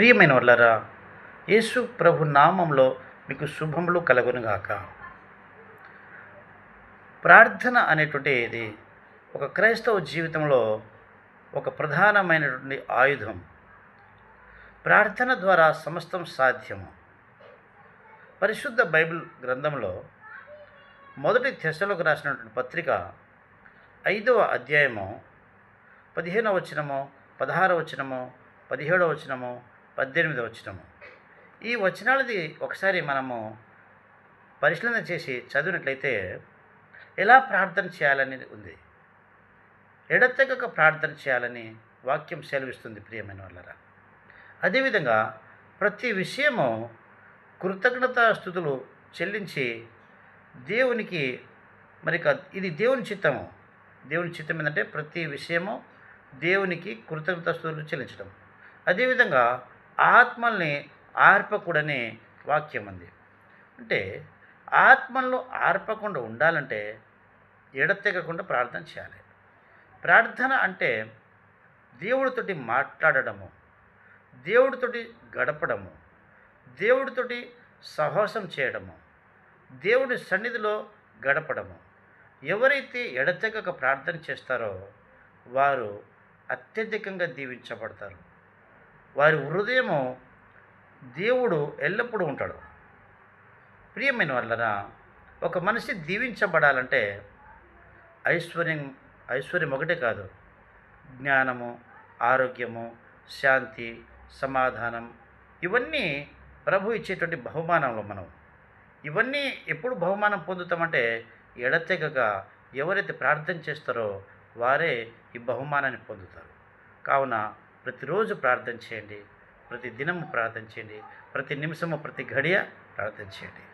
ప్రియమైన వాళ్ళరా యేసు ప్రభు నామంలో మీకు శుభములు కలుగునుగాక. ప్రార్థన అనేటువంటి ఇది ఒక క్రైస్తవ జీవితంలో ఒక ప్రధానమైనటువంటి ఆయుధం. ప్రార్థన ద్వారా సమస్తం సాధ్యము. పరిశుద్ధ బైబిల్ గ్రంథంలో మొదటి దశలోకి రాసినటువంటి పత్రిక ఐదవ అధ్యాయము పదిహేనవ వచనము పదహారవ వచనము పదిహేడవ వచనము పద్దెనిమిది వచనము. ఈ వచనాలది ఒకసారి మనము పరిశీలన చేసి చదివినట్లయితే ఎలా ప్రార్థన చేయాలనేది ఉంది. ఎడతెగక ప్రార్థన చేయాలని వాక్యం సెలవిస్తుంది ప్రియమైన వాళ్ళరా. అదేవిధంగా ప్రతి విషయము కృతజ్ఞతాస్థుతులు చెల్లించి దేవునికి మరి క- ఇది దేవుని చిత్తము. దేవుని చిత్తం ఏంటంటే ప్రతి విషయము దేవునికి కృతజ్ఞత స్థుతులు చెల్లించడం అదేవిధంగా ఆత్మల్ని ఆర్పకుడనే వాక్యం ఉంది అంటే ఆత్మల్లో ఆర్పకుండా ఉండాలంటే ఎడతెగకుండా ప్రార్థన చేయాలి. ప్రార్థన అంటే దేవుడితోటి మాట్లాడడము దేవుడితోటి గడపడము దేవుడితోటి సహవాసం చేయడము దేవుడి సన్నిధిలో గడపడము. ఎవరైతే ఎడతెగక ప్రార్థన చేస్తారో వారు అత్యధికంగా దీవించబడతారు. వారి హృదయము దేవుడు ఎల్లప్పుడూ ఉంటాడు. ప్రియమైన వలన ఒక మనిషి దీవించబడాలంటే ఐశ్వర్యం ఐశ్వర్యం ఒకటే కాదు. జ్ఞానము ఆరోగ్యము శాంతి సమాధానం ఇవన్నీ ప్రభు ఇచ్చేటువంటి బహుమానంలో మనం. ఇవన్నీ ఎప్పుడు బహుమానం పొందుతామంటే ఎడతెగక ఎవరైతే ప్రార్థన చేస్తారో వారే ఈ బహుమానాన్ని పొందుతారు. కావున ప్రతిరోజు ప్రార్థన చేయండి ప్రతి దినము ప్రార్థన చేయండి ప్రతి నిమిషము ప్రతి ఘడియ ప్రార్థన చేయండి.